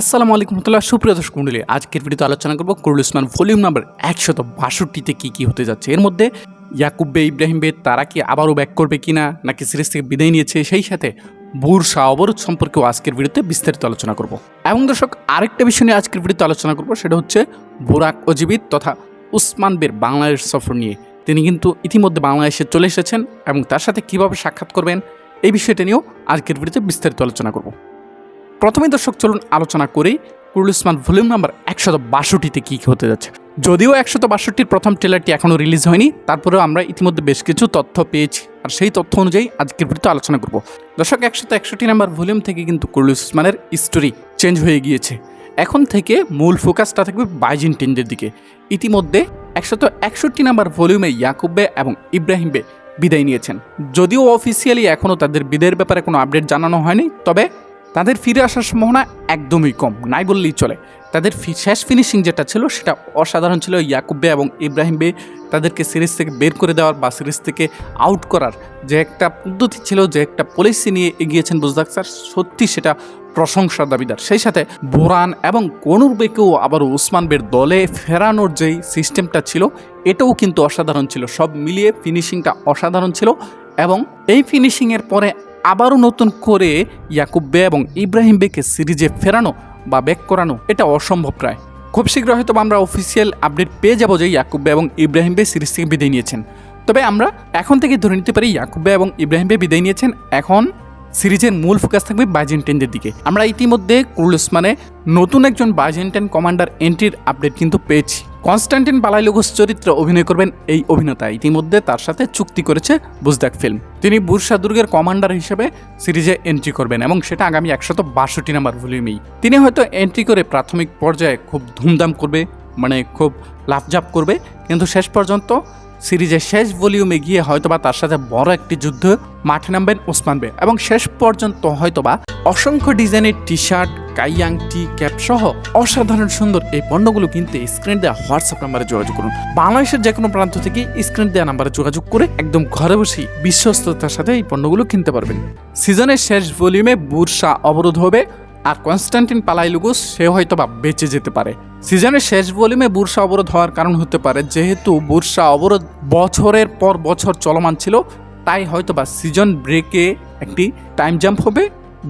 আসসালামু আলাইকুম রহমতুল্লাহ, সুপ্রিয় দর্শক মন্ডলী, আজকের ভিডিওতে আলোচনা করব কুরুল ইসমান ভলিউম নাম্বার একশত বাষট্টিতে কী কী হতে যাচ্ছে। এর মধ্যে ইয়াকুব বে ইব্রাহিম বে, তারা কি আবারও ব্যাক করবে কি না নাকি সিরিজ থেকে বিদায় নিয়েছে, সেই সাথে বুরসা অবরোধ সম্পর্কেও আজকের ভিডিওতে বিস্তারিত আলোচনা করব। এবং দর্শক, আরেকটা বিষয় নিয়ে আজকের ভিডিওতে আলোচনা করব, সেটা হচ্ছে বোরাক অজিবিদ তথা উসমান বের বাংলাদেশ সফর নিয়ে। তিনি কিন্তু ইতিমধ্যে বাংলাদেশে চলে এসেছেন এবং তার সাথে কীভাবে সাক্ষাৎ করবেন, এই বিষয়টা নিয়েও আজকের ভিডিওতে বিস্তারিত আলোচনা করব। প্রথমে দর্শক, চলুন আলোচনা করি কুরুল ইসমান ভলিউম নাম্বার একশত বাষট্টিতে কী হতে যাচ্ছে। যদিও একশত বাষট্টির প্রথম ট্রেলারটি এখনও রিলিজ হয়নি, তারপরেও আমরা ইতিমধ্যে বেশ কিছু তথ্য পেয়েছি। আর সেই তথ্য অনুযায়ী আজকের ভিডিওতে আলোচনা করব। দর্শক, একশত একষট্টি নাম্বার ভলিউম থেকে কিন্তু কুরুল ইসমানের স্টোরি চেঞ্জ হয়ে গিয়েছে। এখন থেকে মূল ফোকাসটা থাকবে বাইজিন টিনদের দিকে। ইতিমধ্যে একশত একষট্টি নাম্বার ভলিউমে ইয়াকুবে এবং ইব্রাহিম বে বিদায় নিয়েছেন। যদিও অফিসিয়ালি এখনও তাদের বিদায়ের ব্যাপারে কোনো আপডেট জানানো হয়নি, তবে তাদের ফিরে আসার সম্ভাবনা একদমই কম, নাই বললেই চলে। তাদের শেষ ফিনিশিং যেটা ছিল, সেটা অসাধারণ ছিল। ইয়াকুব বে এবং ইব্রাহিম বে তাদেরকে সিরিজ থেকে বের করে দেওয়ার বা সিরিজ থেকে আউট করার যে একটা পদ্ধতি ছিল, যে একটা পলিসি নিয়ে এগিয়েছেন বুজদাক স্যার, সত্যি সেটা প্রশংসার দাবিদার। সেই সাথে বোরান এবং কনুর বেকেও আবার উসমান বের দলে ফেরানোর যেই সিস্টেমটা ছিল, এটাও কিন্তু অসাধারণ ছিল। সব মিলিয়ে ফিনিশিংটা অসাধারণ ছিল এবং এই ফিনিশিংয়ের পরে আবারও নতুন করে ইয়াকুব বে এবং ইব্রাহিম বেকে সিরিজে ফেরানো বা ব্যাক করানো এটা অসম্ভব প্রায়। খুব শীঘ্র হয়তো আমরা অফিসিয়াল আপডেট পেয়ে যাব যে ইয়াকুব বে এবং ইব্রাহিম বে সিরিজ থেকে বিদায় নিয়েছেন। তবে আমরা এখন থেকে ধরে নিতে পারি ইয়াকুব বে এবং ইব্রাহিম বে বিদায় নিয়েছেন এখন সিরিজের মূল ফোকাস থাকবে বাইজেন্টাইনদের দিকে। আমরা ইতিমধ্যে কুরুল উসমানে নতুন একজন বাইজেন্টাইন কমান্ডার এন্ট্রির আপডেট কিন্তু পেয়েছি। কনস্ট্যান্টিন বালাইলুগোস চরিত্রে অভিনয় করবেন এই অভিনেতা। ইতিমধ্যে তার সাথে চুক্তি করেছে বুজদাক ফিল্ম। তিনি বুরসা দুর্গের কমান্ডার হিসেবে সিরিজে এন্ট্রি করবেন এবং সেটা আগামী একশত বাষট্টি নাম্বার ভলিউমেই। তিনি হয়তো এন্ট্রি করে প্রাথমিক পর্যায়ে খুব ধুমধাম করবে মানে খুব লাফঝাপ করবে, কিন্তু শেষ পর্যন্ত সিরিজের শেষ ভলিউমে গিয়ে হয়তোবা তার সাথে বড় একটি যুদ্ধ মাঠে নামবেন ওসমান বে। এবং শেষ পর্যন্ত হয়তোবা অসংখ্য ডিজাইনের টি শার্ট কাইয়াং টি ক্যাপ সহ অসাধারণ সুন্দর এই পণ্যগুলো কিনতে স্ক্রিন দেওয়া হোয়াটসঅ্যাপ নাম্বারে যোগাযোগ করুন। বাংলাদেশের যে কোনো প্রান্ত থেকে স্ক্রিন দেওয়া নাম্বারে যোগাযোগ করে একদম ঘরে বসেই বিশ্বস্ততার সাথে এই পণ্যগুলো কিনতে পারবেন। সিজনের শেষ ভলিউমে বুরসা অবরোধ হবে আর কনস্ট্যান্টিন পালাইলুগুস সে হয়তো বা বেঁচে যেতে পারে। সিজনের শেষ ভলিউমে বুরসা অবরোধ হওয়ার কারণ হতে পারে, যেহেতু বুরসা অবরোধ বছরের পর বছর চলমান ছিল, তাই হয়তো বা সিজন ব্রেকে একটি টাইম জাম্প হবে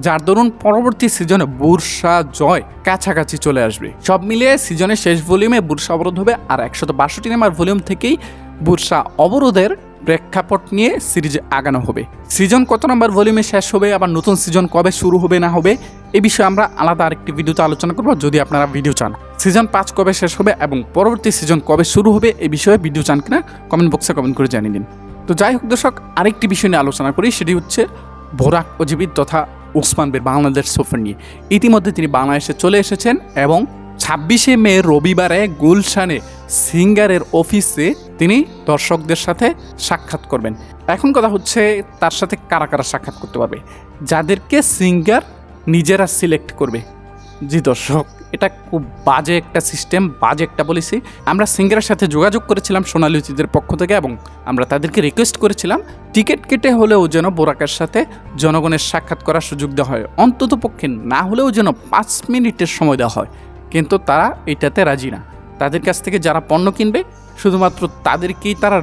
যার দরুন পরবর্তী সিজনে বুরসা জয় কাছাকাছি চলে আসবে। সব মিলিয়ে সিজনের শেষ ভলিউমে বুরসা অবরোধ হবে আর একশত বাষট্টি নাম্বার ভলিউম থেকেই বুরসা অবরোধের প্রেক্ষাপট নিয়ে সিরিজে আগানো হবে। সিজন কত নম্বর ভলিউমে শেষ হবে, আবার নতুন সিজন কবে শুরু হবে, না হবে এই বিষয়ে আমরা আলাদা আরেকটি ভিডিওতে আলোচনা করব, যদি আপনারা ভিডিও চান। সিজন পাঁচ কবে শেষ হবে এবং পরবর্তী সিজন কবে শুরু হবে এই বিষয়ে ভিডিও চান কিনা, কমেন্ট বক্সে কমেন্ট করে জানিয়ে দিন। তো যাই হোক দর্শক, আরেকটি বিষয় নিয়ে আলোচনা করি, সেটি হচ্ছে ভোরাক অজিবিদ তথা ওসমান বের বাংলাদেশ সফর নিয়ে। ইতিমধ্যে তিনি বাংলাদেশে চলে এসেছেন এবং ছাব্বিশে মে রবিবারে গুলশানে সিঙ্গারের অফিসে তিনি দর্শকদের সাথে সাক্ষাৎ করবেন। এখন কথা হচ্ছে তার সাথে কারা কারা সাক্ষাৎ করতে পারবে? যাদেরকে সিঙ্গার নিজেরা সিলেক্ট করবে। জি দর্শক। এটা খুব বাজে একটা সিস্টেম, বাজে একটা পলিসি আমরা সিঙ্গারের সাথে যোগাযোগ করেছিলাম সোনালী অতিথিদের পক্ষ থেকে এবং আমরা তাদেরকে রিকোয়েস্ট করেছিলাম টিকিট কেটে হলেও যেন বোরাকের সাথে জনগণের সাক্ষাৎ করার সুযোগ দেওয়া হয়। অন্তত পক্ষে না হলেও যেন পাঁচ মিনিটের সময় দেওয়া হয়। কিন্তু তারা এটাতে রাজি না। তাদের কাছ থেকে যারা পণ্য কিনবে, শুধুমাত্র তাদেরকেই তারা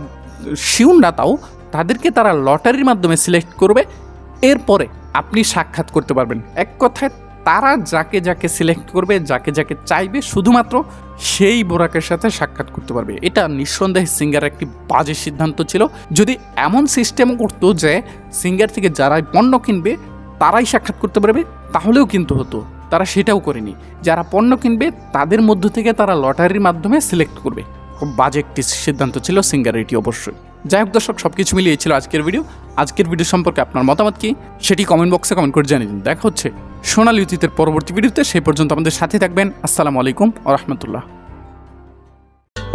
শিউন না তাও, তাদেরকে তারা লটারির মাধ্যমে সিলেক্ট করবে। এরপরে আপনি সাক্ষাৎ করতে পারবেন। এক কথায় তারা যাকে যাকে সিলেক্ট করবে, যাকে যাকে চাইবে, শুধুমাত্র সেই বোরাকের সাথে সাক্ষাৎ করতে পারবে। এটা নিঃসন্দেহে সিঙ্গার একটি বাজে সিদ্ধান্ত ছিল। যদি এমন সিস্টেম করতো যে সিঙ্গার থেকে যারাই পণ্য কিনবে, তারাই সাক্ষাৎ করতে পারবে, তাহলেও কিন্তু হতো। তারা সেটাও করেনি। যারা পণ্য কিনবে, তাদের মধ্য থেকে তারা লটারির মাধ্যমে সিলেক্ট করবে। খুব বাজে একটি সিদ্ধান্ত ছিল সিঙ্গার এটি অবশ্যই। যাই হোক দর্শক সব কিছু মিলিয়ে ছিল আজকের ভিডিও আজকের ভিডিও সম্পর্কে আপনার মতামত কি? সেটি কমেন্ট বক্সে কমেন্ট করে জানিয়ে দিন। দেখা হচ্ছে সোনালী অতীতের পরবর্তী ভিডিওতে সেই পর্যন্ত আমাদের সাথে থাকবেন। আসসালামু আলাইকুম রহমতুল্লাহ।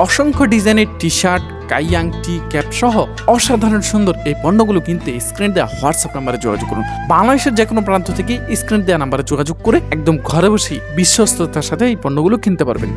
অসংখ্য ডিজাইনের টি শার্ট কাইয়াং টি ক্যাপ সহ অসাধারণ সুন্দর এই পণ্যগুলো কিনতে স্ক্রিন দেওয়া হোয়াটসঅ্যাপ নাম্বারে যোগাযোগ করুন। বাংলাদেশের যে কোনো প্রান্ত থেকে স্ক্রিন দেওয়া নাম্বারে যোগাযোগ করে একদম ঘরে বসেই বিশ্বস্ততার সাথে এই পণ্যগুলো কিনতে পারবেন।